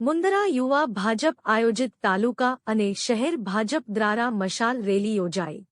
મુંદરા યુવા ભાજપ આયોજિત તાલુકા અને શહેર ભાજપ દ્વારા મશાલ રેલી યોજાઈ.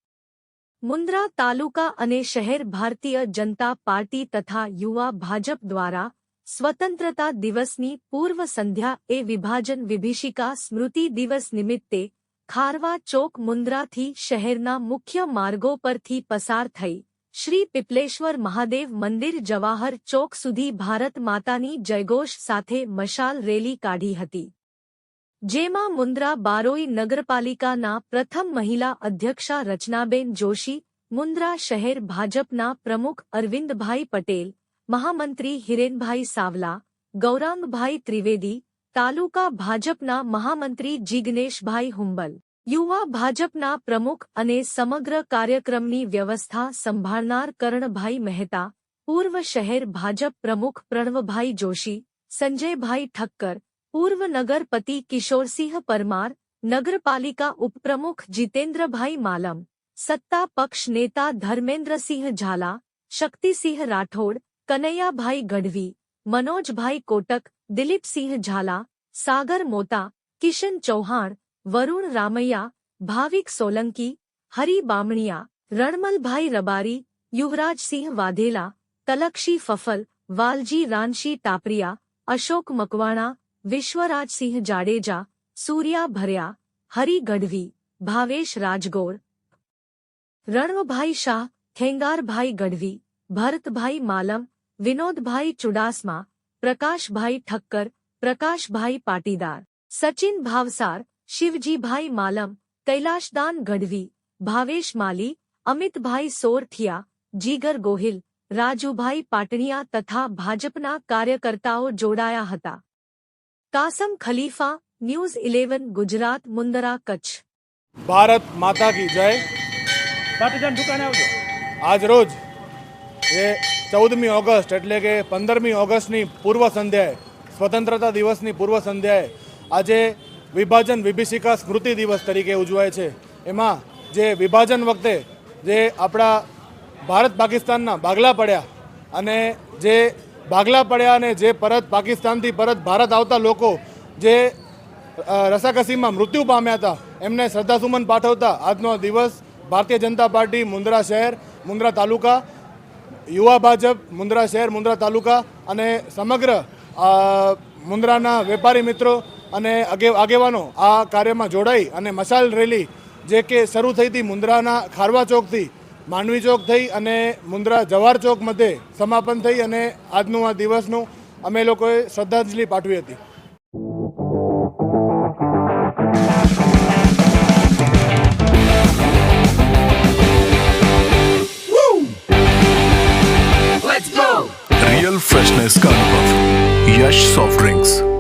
મુંદરા તાલુકા અને શહેર ભારતીય જનતા પાર્ટી તથા યુવા ભાજપ દ્વારા સ્વતંત્રતા દિવસની પૂર્વ સંધ્યા એ વિભાજન વિભીષિકા સ્મૃતિ દિવસ નિમિત્તે ખારવા ચોક મુન્દ્રાથી શહેરના મુખ્ય માર્ગો પરથી પસાર થઈ શ્રી પીપલેશ્વર મહાદેવ મંદિર જવાહર ચોક સુધી ભારત માતાની જયઘોષ સાથે મશાલ રેલી કાઢી હતી. જેમાં મુન્દ્રા બારોઈ નગરપાલિકાના પ્રથમ મહિલા અધ્યક્ષા રચનાબેન જોશી મુન્દ્રા શહેર ભાજપના પ્રમુખ અરવિંદભાઈ પટેલ, મહામંત્રી હિરેનભાઈ સાવલા, ગૌરાંગભાઈ ત્રિવેદી, તાલુકા ભાજપના મહામંત્રી જિગ્નેશભાઈ હુંબલ. યુવા ભાજપના પ્રમુખ અને સમગ્ર કાર્યક્રમની વ્યવસ્થા સંભાળનાર કરણભાઈ મહેતા પૂર્વ શહેર ભાજપ પ્રમુખ પ્રણવભાઈ જોશી સંજયભાઈ ઠક્કર પૂર્વ નગરપતિ કિશોરસિંહ પરમાર નગરપાલિકા ઉપપ્રમુખ જીતેન્દ્રભાઈ માલમ સત્તા પક્ષ નેતા ધર્મેન્દ્રસિંહ ઝાલા શક્તિસિંહ રાઠોડ કનૈયાભાઈ ગઢવી મનોજભાઈ કોટક દિલીપસિંહ ઝાલા સાગર મોતા કિશન ચૌહાણ વરુણ રામૈયા, ભાવિક સોલંકી, હરી બામણિયા, રણમલભાઈ રબારી યુવરાજસિંહ વાધેલા તલક્ષી ફફલ, વાલજી રાનશી ટાપરિયા, અશોક મકવાણા વિશ્વરાજસિંહ જાડેજા, સૂર્યા ભર્યા, હરી ગઢવી, ભાવેશ રાજગોર, રણવભાઈ શાહ, ખેંગારભાઈ ગઢવી, ભરતભાઈ માલમ, વિનોદભાઈ ચુડાસમા, પ્રકાશભાઈ ઠક્કર, પ્રકાશભાઈ પાટીદાર, સચિન ભાવસાર શિવજીભાઈ માલમ કૈલાશદાન ગઢવી ભાવેશ માલી અમિતભાઈ સોરથિયા જીગર ગોહિલ રાજુભાઈ પાટણિયા તથા ભાજપના કાર્યકર્તાઓ જોડાયા હતા કાસમ ખલીફા ન્યૂઝ ઇલેવન ગુજરાત મુંદરા કચ્છ ભારત માતા કી જય પાટીદાન દુકાને આવજો આજ રોજ એ ચૌદમી ઓગસ્ટ એટલે કે પંદરમી ઓગસ્ટની પૂર્વ સંધ્યાએ સ્વતંત્રતા દિવસની પૂર્વ સંધ્યાએ આજે વિભાજન વિભીષિકા સ્મૃતિ દિવસ તરીકે ઉજવાય છે. એમાં જે વિભાજન વખતે જે આપણા ભારત પાકિસ્તાનના ભાગલા પડ્યા અને જે ભાગલા પડ્યા અને જે પરત પાકિસ્તાનથી પરત ભારત આવતા લોકો જે રસાકસીમાં મૃત્યુ પામ્યા હતા, એમને શ્રદ્ધાસુમન પાઠવતા આજનો દિવસ ભારતીય જનતા પાર્ટી મુન્દ્રા શહેર મુન્દ્રા તાલુકા, યુવા ભાજપ મુન્દ્રા શહેર મુન્દ્રા તાલુકા અને સમગ્ર મુન્દ્રાના વેપારી મિત્રો અને આગે આગેવાનો આ કાર્યમાં જોડાઈ અને મશાલ રેલી જે કે શરૂ થઈ હતી મુન્દ્રાના ખારવા ચોકથી માંડવી ચોક થઈ અને મુન્દ્રા જવાહર ચોક મધ્યે સમાપન થઈ અને આજનું આ દિવસનું અમે લોકોએ શ્રદ્ધાંજલિ પાઠવી હતી रियल फ्रेशनेस का अनुभव यश सॉफ्ट ड्रिंक्स